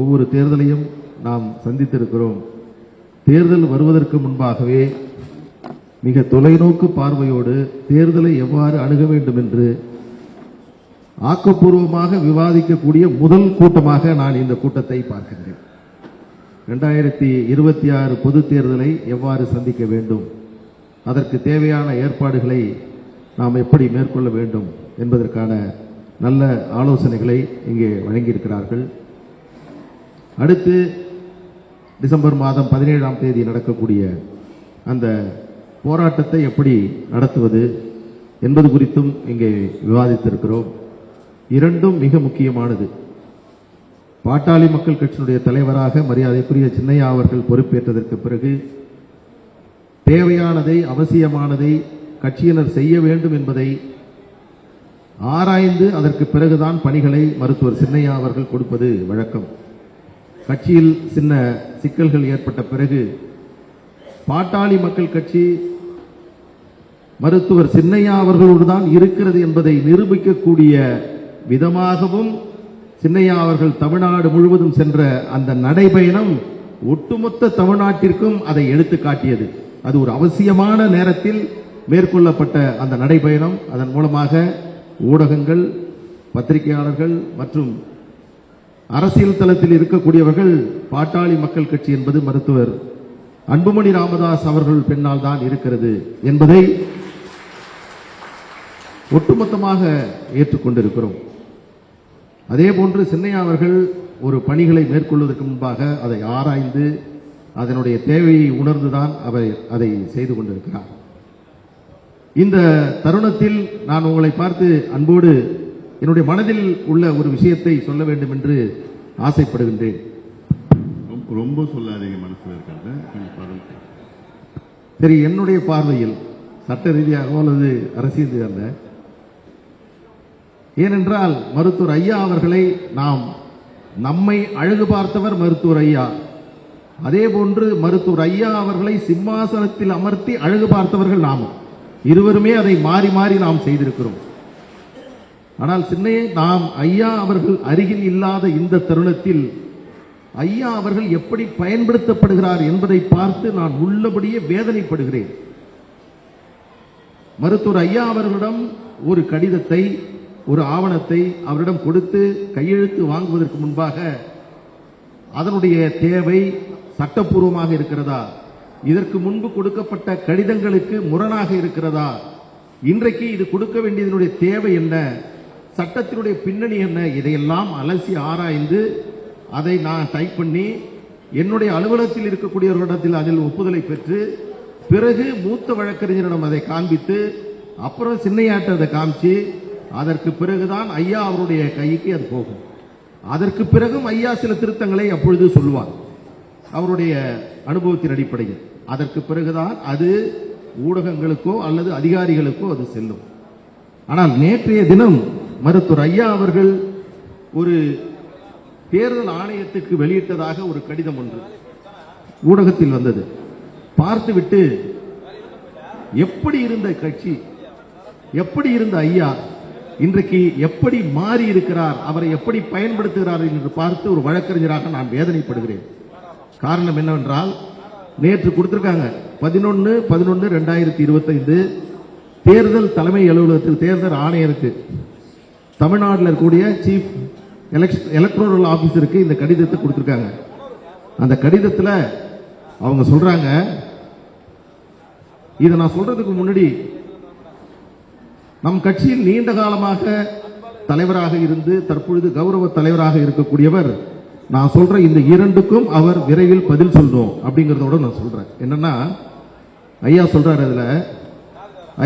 ஒவ்வொரு தேர்தலையும் நாம் சந்தித்திருக்கிறோம். தேர்தல் வருவதற்கு முன்பாகவே மிக தொலைநோக்கு பார்வையோடு தேர்தலை எவ்வாறு அணுக வேண்டும் என்று ஆக்கப்பூர்வமாக விவாதிக்கக்கூடிய முதல் கூட்டமாக நான் இந்த கூட்டத்தை பார்க்கின்றேன். இரண்டாயிரத்தி இருபத்தி ஆறு பொது தேர்தலை எவ்வாறு சந்திக்க வேண்டும்? அதற்கு தேவையான ஏற்பாடுகளை நாம் எப்படி மேற்கொள்ள வேண்டும் என்பதற்கான நல்ல ஆலோசனைகளை இங்கே வழங்கியிருக்கிறார்கள். அடுத்து டிசம்பர் மாதம் பதினேழாம் தேதி நடக்கக்கூடிய அந்த போராட்டத்தை எப்படி நடத்துவது என்பது குறித்தும் இங்கே விவாதித்திருக்கிறோம். இரண்டும் மிக முக்கியமானது. பாட்டாளி மக்கள் கட்சியினுடைய தலைவராக மரியாதைக்குரிய சின்னையா அவர்கள் பொறுப்பேற்றதற்கு பிறகு தேவையானதை அவசியமானதை கட்சியினர் செய்ய வேண்டும் என்பதை ஆராய்ந்து அதற்கு பிறகுதான் பணிகளை மருத்துவர் சின்னையா அவர்கள் கொடுப்பது வழக்கம். கட்சியில் சின்ன சிக்கல்கள் ஏற்பட்ட பிறகு பாட்டாளி மக்கள் கட்சி மருத்துவர் சின்னையா அவர்களோடு தான் இருக்கிறது என்பதை நிரூபிக்கக்கூடிய விதமாகவும் சின்னையா அவர்கள் தமிழ்நாடு முழுவதும் சென்ற அந்த நடைபயணம் ஒட்டுமொத்த தமிழ்நாட்டிற்கும் அதை எடுத்து காட்டியது. அது ஒரு அவசியமான நேரத்தில் மேற்கொள்ளப்பட்ட அந்த நடைபயணம். அதன் மூலமாக ஊடகங்கள் பத்திரிகையாளர்கள் மற்றும் அரசியல் தளத்தில் இருக்கக்கூடியவர்கள் பாட்டாளி மக்கள் கட்சி என்பது மருத்துவர் அன்புமணி ராமதாஸ் அவர்கள் பின்னால் தான் இருக்கிறது என்பதை ஒட்டுமொத்தமாக ஏற்றுக்கொண்டிருக்கிறோம். அதே போன்று சின்னையா அவர்கள் ஒரு பணிகளை மேற்கொள்வதற்கு முன்பாக அதை ஆராய்ந்து அதனுடைய தேவையை உணர்ந்துதான் அவர் அதை செய்து கொண்டிருக்கிறார். இந்த தருணத்தில் நான் உங்களை பார்த்து அன்போடு என்னுடைய மனதில் உள்ள ஒரு விஷயத்தை சொல்ல வேண்டும் என்று ஆசைப்படுகின்றேன் ரொம்ப- சொல்லாதீங்க மனசுல இருக்கிறத. சரி என்னுடைய பார்வையில் சட்ட ரீதியாகவோ அல்லது அரசியல் ரீதியாக ஏனென்றால் மருத்துவர் ஐயா அவர்களை நாம் நம்மை அழகு பார்த்தவர் மருத்துவர் ஐயா. அதே போன்று மருத்துவர் ஐயா அவர்களை சிம்மாசனத்தில் அமர்த்தி அழகு பார்த்தவர்கள் நாம் இருவருமே அதை மாறி மாறி நாம் செய்திருக்கிறோம். ஆனால் சின்னையே நாம் ஐயா அவர்கள் அருகில் இல்லாத இந்த தருணத்தில் ஐயா அவர்கள் எப்படி பயன்படுத்தப்படுகிறார் என்பதை பார்த்து நான் உள்ளபடியே வேதனைப்படுகிறேன். மருத்துவர் ஐயா அவர்களிடம் ஒரு கடிதத்தை ஒரு ஆவணத்தை அவரிடம் கொடுத்து கையெழுத்து வாங்குவதற்கு முன்பாக அதனுடைய தேவை சட்டப்பூர்வமாக இருக்கிறதா? இதற்கு முன்பு கொடுக்கப்பட்ட கடிதங்களுக்கு முரணாக இருக்கிறதா? இன்றைக்கு இது கொடுக்க வேண்டியதனுடைய தேவை என்ன? சட்டத்தினுடைய பின்னணி என்ன? இதையெல்லாம் அலசி ஆராய்ந்து அதை நான் டைப் பண்ணி என்னுடைய அலுவலகத்தில் இருக்கக்கூடியவர்களிடத்தில் அதில் ஒப்புதலை பெற்று பிறகு மூத்த வழக்கறிஞரிடம் அதை காண்பித்து அப்புறம் சின்னையாட்ட அதை காமிச்சு அதற்கு பிறகுதான் ஐயா அவருடைய கைக்கு அது போகும். அதற்கு பிறகும் ஐயா சில திருத்தங்களை அப்பொழுது சொல்லுவார். அவருடைய அனுபவத்தின் அடிப்படையில். அதற்கு பிறகுதான் அது ஊடகங்களுக்கோ அல்லது அதிகாரிகளுக்கோ அது செல்லும். ஆனால் நேற்றைய தினம் மருத்துவர் ஐயா அவர்கள் ஒரு தேர்தல் ஆணையத்துக்கு வெளியிட்டதாக ஒரு கடிதம் ஒன்று ஊடகத்தில் வந்தது. பார்த்துவிட்டு எப்படி இருந்த கட்சி எப்படி இருந்த ஐயா இன்றைக்கு எப்படி மாறி இருக்கிறார் அவரை எப்படி பயன்படுத்துகிறார் என்று பார்த்து ஒரு வழக்கறிஞராக நான் வேதனைப்படுகிறேன். காரணம் என்னவென்றால் நேற்று கொடுத்திருக்காங்க பதினொன்னு பதினொன்னு ரெண்டாயிரத்தி இருபத்தைந்து தேர்தல் தலைமை அலுவலகத்தில் தேர்தல் ஆணையருக்கு தமிழ்நாட்டில் இருக்கக்கூடிய சீஃப் எலக்ட்ரோரல் ஆஃபீஸருக்கு இந்த கடிதத்தை கொடுத்துருக்காங்க. அந்த கடிதத்தில் அவங்க சொல்றாங்க இதை நான் சொல்றதுக்கு முன்னாடி நம் கட்சியில் நீண்ட காலமாக தலைவராக இருந்து தற்பொழுது கௌரவ தலைவராக இருக்கக்கூடியவர் நான் சொல்ற இந்த இரண்டுக்கும் அவர் விரைவில் பதில் சொல்லும் அப்படிங்கறதோட நான் சொல்றேன். என்னன்னா ஐயா சொல்றாரு அதுல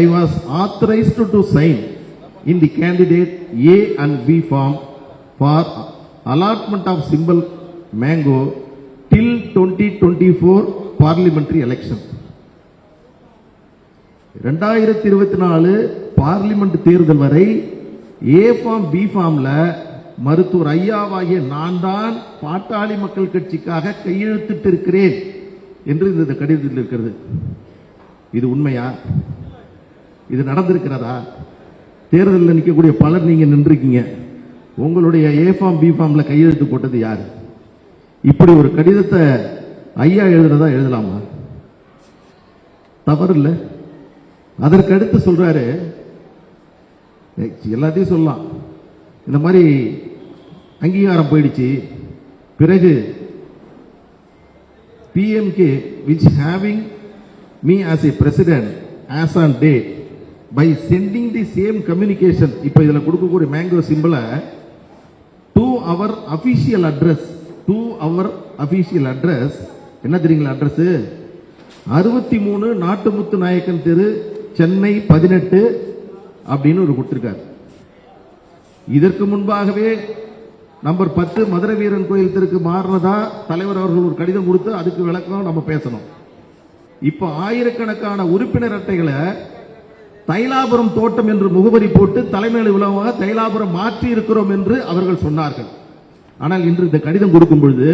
I was authorised to sign in the candidate A and B form for allotment of symbol mango till twenty twenty four election ரெண்டாயிரத்தி இருபத்தி நாலு பார்லிமெண்ட் தேர்தல் வரை ஏ ஃபார்ம் பி ஃபார்ம்ல மருத்துவர் ஐயாவாகிய நான் தான் பாட்டாளி மக்கள் கட்சிக்காக கையெழுத்திட்டு இருக்கிறேன் என்று இந்த கடிதத்தில் இருக்கிறது. இது உண்மையா? இது நடந்திருக்கிறதா? தேர்தலில் நிற்கக்கூடிய பலர் நீங்கள் நின்றுருக்கீங்க. உங்களுடைய ஏ ஃபார்ம் பி ஃபார்ம்ல கையெழுத்து போட்டது யார்? இப்படி ஒரு கடிதத்தை ஐயா எழுதுறதா எழுதலாமா? தவறு இல்லை. அதற்கு அடுத்து சொல்றாரு எல்லாத்தையும் சொல்லலாம். இந்த மாதிரி அங்கீகாரம் போயிடுச்சு. பிறகு PMK which having me as a president as on date by sending the same communication இப்போ இதில் கொடுக்கக்கூடிய மேங்கோ சிம்பிளை to our official address to our official address என்ன தெரியுங்களா அட்ரஸ் அறுபத்தி மூணு நாட்டுமுத்து நாயக்கன் தெரு சென்னை பதினெட்டு அப்படின்னு ஒரு கொடுத்துருக்காரு. இதற்கு முன்பாகவே நம்பர் பத்து மதுரை வீரன் கோயில் தெருக்கு மாறினதா தலைவர் அவர்கள் ஒரு கடிதம் கொடுத்து அதுக்கு விளக்கம் நம்ம பேசணும். இப்போ ஆயிரக்கணக்கான உறுப்பினர் அட்டைகளை தைலாபுரம் தோட்டம் என்று முகவரி போட்டு தலைமை அலுவலகமாக தைலாபுரம் மாற்றி இருக்கிறோம் என்று அவர்கள் சொன்னார்கள். ஆனால் இன்று இந்த கடிதம் கொடுக்கும் பொழுது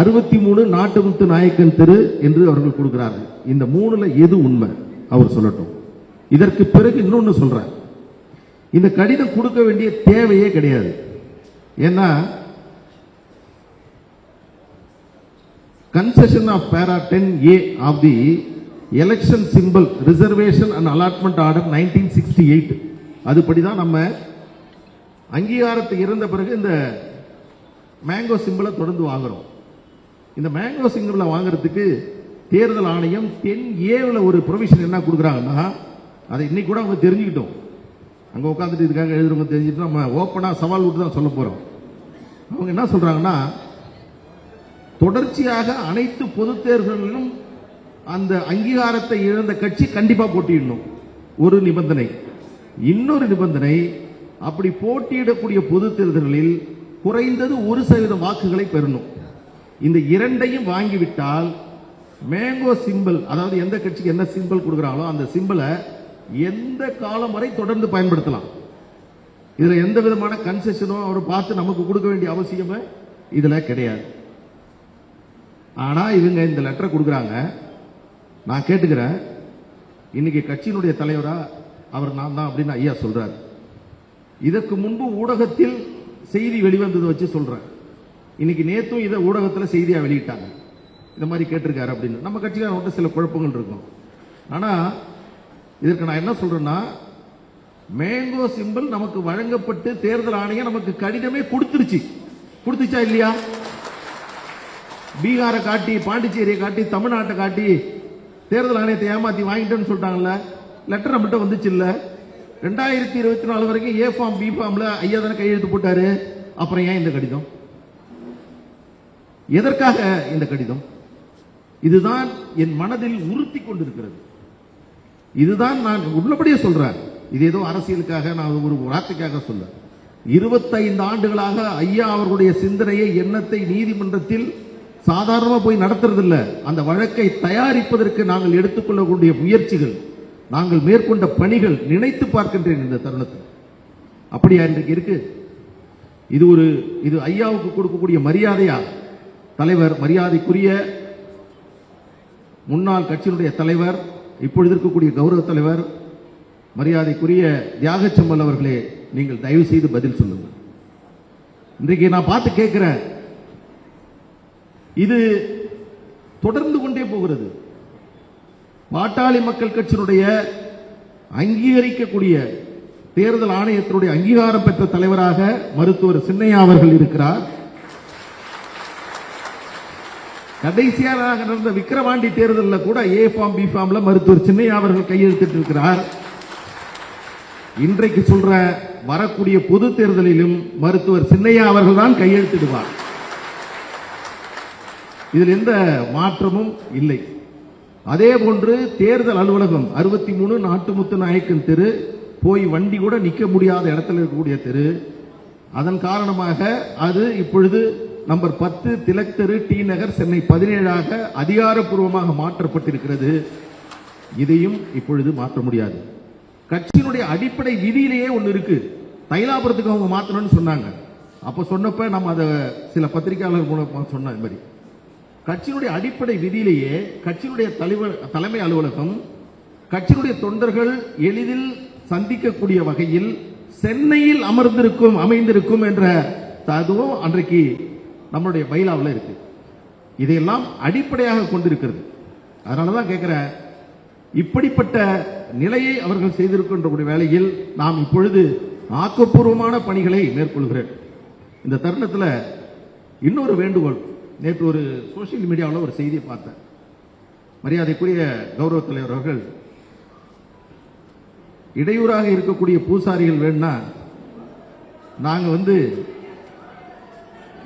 அறுபத்தி மூணு நாட்டுமுத்து நாயக்கன் தெரு என்று அவர்கள் கொடுக்கிறார்கள். இந்த மூணுல எது உண்மை? அவர் சொல்லட்டும். இதற்கு பிறகு இன்னொன்னு சொல்றார். இந்த கடிதம் கொடுக்க வேண்டிய தேவையே கிடையாது. ஏன்னா concession of para ten A of the election symbol reservation and allotment order nineteen sixty eight அதுபடி தான் நம்ம அங்கீகாரத்தை இருந்த பிறகு இந்த மேங்கோ சிம்பிளை தொடர்ந்து வாங்குறோம். இந்த மேங்கோ சிம்பிளை வாங்குறதுக்கு தேர்தல் ஆணையம் டென் ஏவில் ஒரு ப்ரொவிஷன் என்ன கொடுக்குறாங்கன்னா அதை இன்னைக்கு கூட அவங்க தெரிஞ்சுக்கிட்டோம். அங்கே உட்காந்துட்டு இதுக்காக எழுதுறவங்க தெரிஞ்சுட்டு நம்ம ஓப்பனாக சவால் விட்டு தான் சொல்ல போகிறோம் அவங்க என்ன சொல்கிறாங்கன்னா தொடர்ச்சியாக அனைத்து பொது தேர்தல்களிலும் அந்த அங்கீகாரத்தை இழந்த கட்சி கண்டிப்பா போட்டியிடணும். ஒரு நிபந்தனை. இன்னொரு நிபந்தனை அப்படி போட்டியிடக்கூடிய பொது தேர்தல்களில் குறைந்தது ஒரு சதவீதம் வாக்குகளை பெறணும். இந்த இரண்டையும் வாங்கிவிட்டால் மேங்கோ சிம்பிள் அதாவது எந்த கட்சிக்கு என்ன சிம்பிள் கொடுக்குறாங்களோ அந்த சிம்பிளை எந்த காலம் வரை தொடர்ந்து பயன்படுத்தலாம். இதுல எந்த விதமான கன்செஷனோ அவர் பார்த்து நமக்கு கொடுக்க வேண்டிய அவசியமே இதுல கிடையாது. ஆனா இவங்க இந்த லெட்டரை கொடுக்குறாங்க. நான் கேட்டுக்கிறேன். இன்னைக்கு கட்சியினுடைய தலைவரா அவர் நான் தான் அப்படின்னு ஐயா சொல்றாரு. இதற்கு முன்பு ஊடகத்தில் செய்தி வெளிவந்ததை வச்சு சொல்றேன். இன்னைக்கு நேத்தும் இதை ஊடகத்தில் செய்தியா வெளியிட்டாங்க. இந்த மாதிரி கேட்டிருக்காரு அப்படின்னு. நம்ம கட்சிக்காரன் சில குழப்பங்கள் இருக்கும். ஆனா இதற்கு நான் என்ன சொல்றேன்னா மேங்கோ சிம்பிள் நமக்கு வழங்கப்பட்டு தேர்தல் ஆணையம் நமக்கு கடிதமே கொடுத்துருச்சு. கொடுத்துச்சா இல்லையா? பீகாரை காட்டி பாண்டிச்சேரியை காட்டி தமிழ்நாட்டை காட்டி தேர்தல் ஆணையத்தை ஏமாத்தி வாங்கிட்டேன்னு சொல்லிட்டாங்கல்ல லெட்டர் நம்மகிட்ட வந்துச்சு இல்ல ரெண்டாயிரத்தி இருபத்தி நாலு வரைக்கும் ஏ ஃபார்ம் பி ஃபார்ம்ல ஐயா தானே கையெழுத்து போட்டாரு. அப்புறம் ஏன் இந்த கடிதம்? எதற்காக இந்த கடிதம்? இதுதான் என் மனதில் உறுத்தி கொண்டிருக்கிறது. இதுதான் நான் உள்ளபடியே சொல்றேன். இது ஏதோ அரசியலுக்காக நான் ஒரு வார்த்தைக்காக சொல்ல இருபத்தைந்து ஆண்டுகளாக ஐயா அவர்களுடைய சிந்தனையை எண்ணத்தை நீதிமன்றத்தில் சாதாரணமாக போய் நடத்துறதில்ல. அந்த வழக்கை தயாரிப்பதற்கு நாங்கள் எடுத்துக்கொள்ளக்கூடிய முயற்சிகள் நாங்கள் மேற்கொண்ட பணிகள் நினைத்து பார்க்கின்றேன் இந்த தருணத்தில். அப்படியா இன்றைக்கு இருக்கு? இது ஒரு இது ஐயாவுக்கு கொடுக்கக்கூடிய மரியாதையா? தலைவர் மரியாதைக்குரிய முன்னாள் கட்சியினுடைய தலைவர் இப்பொழுது இருக்கக்கூடிய கௌரவ தலைவர் மரியாதைக்குரிய தியாகச்செம்மல் அவர்களே நீங்கள் தயவு செய்து பதில் சொல்லுங்கள். இன்றைக்கு நான் பார்த்து கேட்கிறேன் இது தொடர்ந்து கொண்டே போகிறது. பாட்டாளி மக்கள் கட்சியினுடைய அங்கீகரிக்கக்கூடிய தேர்தல் ஆணையத்தினுடைய அங்கீகாரம் பெற்ற தலைவராக மருத்துவர் சின்னையா அவர்கள் இருக்கிறார். கடைசியாக நடந்த விக்கிரவாண்டி தேர்தலில் கூட ஏ ஃபார்ம் பி ஃபார்ம்ல மருத்துவர் சின்னையா அவர்கள் கையெழுத்திட்டு இருக்கிறார். இன்றைக்கு சொல்ற வரக்கூடிய பொது தேர்தலிலும் மருத்துவர் சின்னையா அவர்கள் தான் கையெழுத்திடுவார். இதில் எந்த மாற்றமும் இல்லை. அதே போன்று தேர்தல் அலுவலகம் அறுபத்தி மூணு நாட்டுமுத்து நாயக்கன் தெரு போய் வண்டி கூட நிக்க முடியாத இடத்துல இருக்கக்கூடிய தெரு. அதன் காரணமாக அது இப்பொழுது நம்பர் பத்து திலக் தெரு டி நகர் சென்னை பதினேழாக அதிகாரப்பூர்வமாக மாற்றப்பட்டிருக்கிறது. இதையும் இப்பொழுது மாற்ற முடியாது. கட்சியினுடைய அடிப்படை விதியிலேயே ஒன்று இருக்கு. தைலாபுரத்துக்கு அவங்க மாற்றணும்னு சொன்னாங்க. அப்ப சொன்னப்ப நம்ம அதை சில பத்திரிகையாளர் மூலமாக சொன்ன இது மாதிரி. கட்சியினுடைய அடிப்படை விதியிலேயே கட்சியினுடைய தலைவர் தலைமை அலுவலகம் கட்சியினுடைய தொண்டர்கள் எளிதில் சந்திக்கக்கூடிய வகையில் சென்னையில் அமர்ந்திருக்கும் அமைந்திருக்கும் என்ற அதுவும் அன்றைக்கு நம்மளுடைய பைலாவில் இருக்கு. இதையெல்லாம் அடிப்படையாக கொண்டிருக்கிறது. அதனால தான் கேட்கிறேன் இப்படிப்பட்ட நிலையை அவர்கள் செய்திருக்கின்ற வேளையில் நாம் இப்பொழுது ஆக்கப்பூர்வமான பணிகளை மேற்கொள்கிறேன். இந்த தருணத்தில் இன்னொரு வேண்டுகோள். நேற்று ஒரு சோசியல் மீடியாவில் ஒரு செய்தியை பார்த்தேன். மரியாதைக்குரிய கௌரவ தலைவர் அவர்கள் இடையூறாக இருக்கக்கூடிய பூசாரிகள் வேணும்னா நாங்கள் வந்து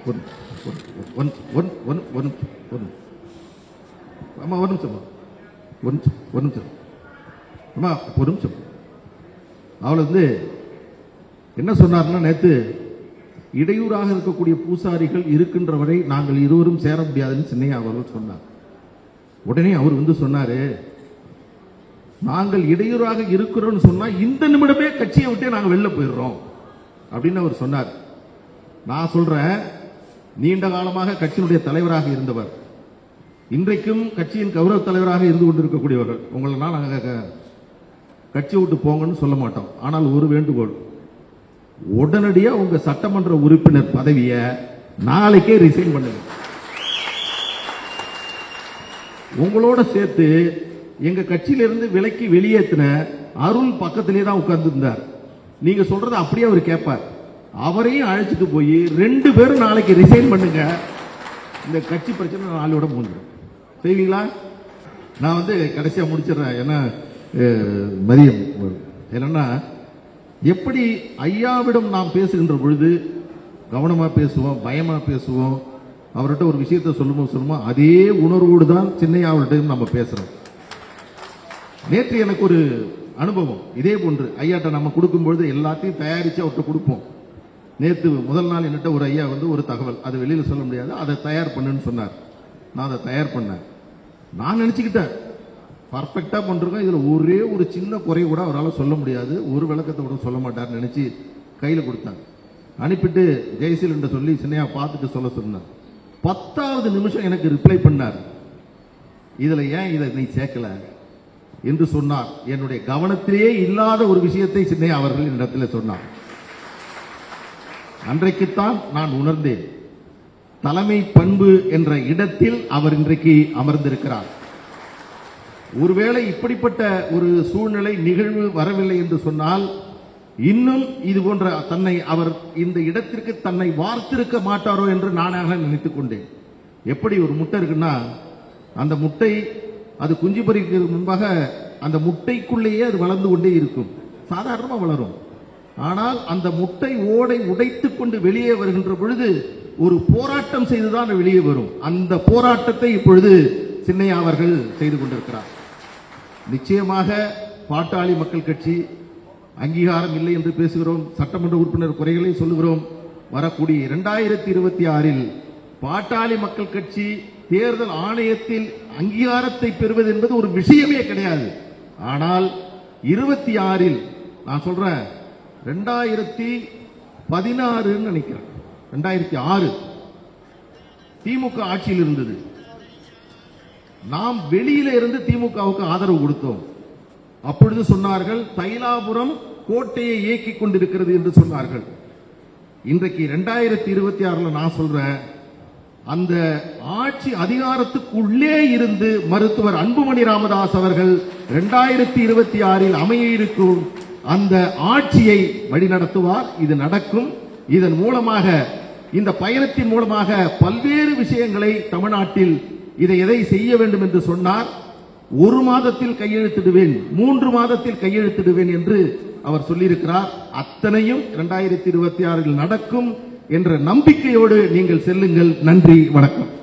ஒரு- ஒரு- ஒரு- அம்மா ஒரு நிமிஷம் ஒரு நிமிஷம் ஒரு நிமிஷம். அம்மா ஒரு நிமிஷம். அவளை வந்து என்ன சொன்னார்னா நேற்று இடையூறாக இருக்கக்கூடிய பூசாரிகள் இருக்கின்ற வரை நாங்கள் இருவரும் சேர முடியாதுன்னு சின்னையா அவர்கள் சொன்னார். உடனே அவர் வந்து சொன்னாரு நாங்கள் இடையூறாக இருக்கிறோம்னு சொன்னா இந்த நிமிடமே கட்சியை விட்டே நாங்கள் வெளில போயிடுறோம். அப்படின்னு அவர் சொன்னார். நான் சொல்றேன் நீண்ட காலமாக கட்சியினுடைய தலைவராக இருந்தவர் இன்றைக்கும் கட்சியின் கௌரவ தலைவராக இருந்து கொண்டிருக்கக்கூடியவர்கள் உங்களை நாங்கள் கட்சியை விட்டு போங்கன்னு சொல்ல மாட்டோம். ஆனால் ஒரு வேண்டுகோள் உடனடியா உங்க சட்டமன்ற உறுப்பினர் பதவியை நாளைக்கே ரிசைன் பண்ணுங்க. உங்களோட சேர்த்து எங்க கட்சியிலிருந்து விலக்கி வெளியேற்றின அருள் பக்கத்திலே தான் உட்கார்ந்து இருந்தார் நீங்க சொல்றத அப்படியே அவர் கேட்பார். அவரையும் அழைச்சிட்டு போய் ரெண்டு பேரும் நாளைக்கு ரிசைன் பண்ணுங்க. இந்த கட்சி பிரச்சனை நாளோட முடிஞ்சிடும். செய்வீங்களா நான் வந்து கடைசியா முடிச்சிடுறேன். ஏன்னா மதியம் என்னன்னா எப்படி ஐயாவிடம் நாம் பேசுகின்ற பொழுது கவனமா பேசுவோம் பயமா பேசுவோம் அவர்கிட்ட ஒரு விஷயத்தை சொல்லுமோ சொல்லுவோம் அதே உணர்வோடு தான் சின்னையாவிட்டையும் நம்ம பேசுறோம். நேற்று எனக்கு ஒரு அனுபவம். இதே போன்று ஐயாட்ட நம்ம கொடுக்கும்பொழுது எல்லாத்தையும் தயாரிச்சு அவர்கிட்ட கொடுப்போம். நேற்று முதல் நாள் என்னட்ட ஒரு ஐயா வந்து ஒரு தகவல். அது வெளியில சொல்ல முடியாது. அதை தயார் பண்ணுன்னு சொன்னார். நான் அதை தயார் பண்ணேன். நான் நினைச்சுக்கிட்டேன். பர்ஃபெக்டாக பண்ணிருக்கோம் இதில் ஒரே ஒரு சின்ன குறை கூட அவரால் சொல்ல முடியாது. ஒரு விளக்கத்தை கூட சொல்ல மாட்டார்னு நினச்சி கையில் கொடுத்தாங்க. அனுப்பிட்டு ஜெயசீலன் சொல்லி சின்னையா பார்த்துட்டு சொல்ல சொன்னார். பத்தாவது நிமிஷம் எனக்கு ரிப்ளை பண்ணார். இதில் ஏன் இதை நீ சேர்க்கல? என்று சொன்னார். என்னுடைய கவனத்திலேயே இல்லாத ஒரு விஷயத்தை சின்னையா அவர்கள் என்னிடத்தில் சொன்னார். அன்றைக்குத்தான் நான் உணர்ந்தேன். தலைமை பண்பு என்ற இடத்தில் அவர் இன்றைக்கு அமர்ந்திருக்கிறார். ஒருவேளை இப்படிப்பட்ட ஒரு சூழ்நிலை நிகழ்வு வரவில்லை என்று சொன்னால் இன்னும் இது போன்ற தன்னை அவர் இந்த இடத்திற்கு தன்னை வார்த்திருக்க மாட்டாரோ என்று நானாக நினைத்துக் கொண்டேன். எப்படி ஒரு முட்டை இருக்குன்னா அந்த முட்டை அது குஞ்சு பொரிக்கிறதுக்கு முன்பாக அந்த முட்டைக்குள்ளேயே அது வளர்ந்து கொண்டே இருக்கும். சாதாரணமாக வளரும். ஆனால் அந்த முட்டை ஓடை உடைத்துக் கொண்டு வெளியே வருகின்ற பொழுது ஒரு போராட்டம் செய்துதான் வெளியே வரும். அந்த போராட்டத்தை இப்பொழுது சின்னையா அவர்கள் செய்து கொண்டிருக்கிறார். நிச்சயமாக பாட்டாளி மக்கள் கட்சி அங்கீகாரம் இல்லை என்று பேசுகிறோம். சட்டமன்ற உறுப்பினர் குறைகளை சொல்லுகிறோம். வரக்கூடிய இரண்டாயிரத்தி இருபத்தி ஆறில் பாட்டாளி மக்கள் கட்சி தேர்தல் ஆணையத்தில் அங்கீகாரத்தை பெறுவது என்பது ஒரு விஷயமே கிடையாது. ஆனால் இருபத்தி ஆறில் நான் சொல்றேன் ரெண்டாயிரத்தி பதினாறுன்னு நினைக்கிறேன். ரெண்டாயிரத்தி ஆறு. திமுக ஆட்சியில் இருந்தது. நாம் வெளியில இருந்து திமுகவுக்கு ஆதரவு கொடுத்தோம். அப்பொழுது சொன்னார்கள் தைலாபுரம் கோட்டையை இயக்கிக் கொண்டிருக்கிறது என்று சொன்னார்கள். இன்றைக்கு இரண்டாயிரத்தி இருபத்தி ஆறுல நான் சொல்றேன் அந்த ஆட்சி அதிகாரத்துக்குள்ளே இருந்து மருத்துவர் அன்புமணி ராமதாஸ் அவர்கள் ரெண்டாயிரத்தி இருபத்தி ஆறில் அமைய இருக்கும் அந்த ஆட்சியை வழிநடத்துவார். இது நடக்கும். இதன் மூலமாக இந்த பயணத்தின் மூலமாக பல்வேறு விஷயங்களை தமிழ்நாட்டில் இதை எதை செய்ய வேண்டும் என்று சொன்னார் ஒரு மாதத்தில் கையெழுத்திடுவேன் மூன்று மாதத்தில் கையெழுத்திடுவேன் என்று அவர் சொல்லியிருக்கிறார். அத்தனையும் இரண்டாயிரத்தி இருபத்தி ஆறில் நடக்கும் என்ற நம்பிக்கையோடு நீங்கள் செல்லுங்கள். நன்றி வணக்கம்.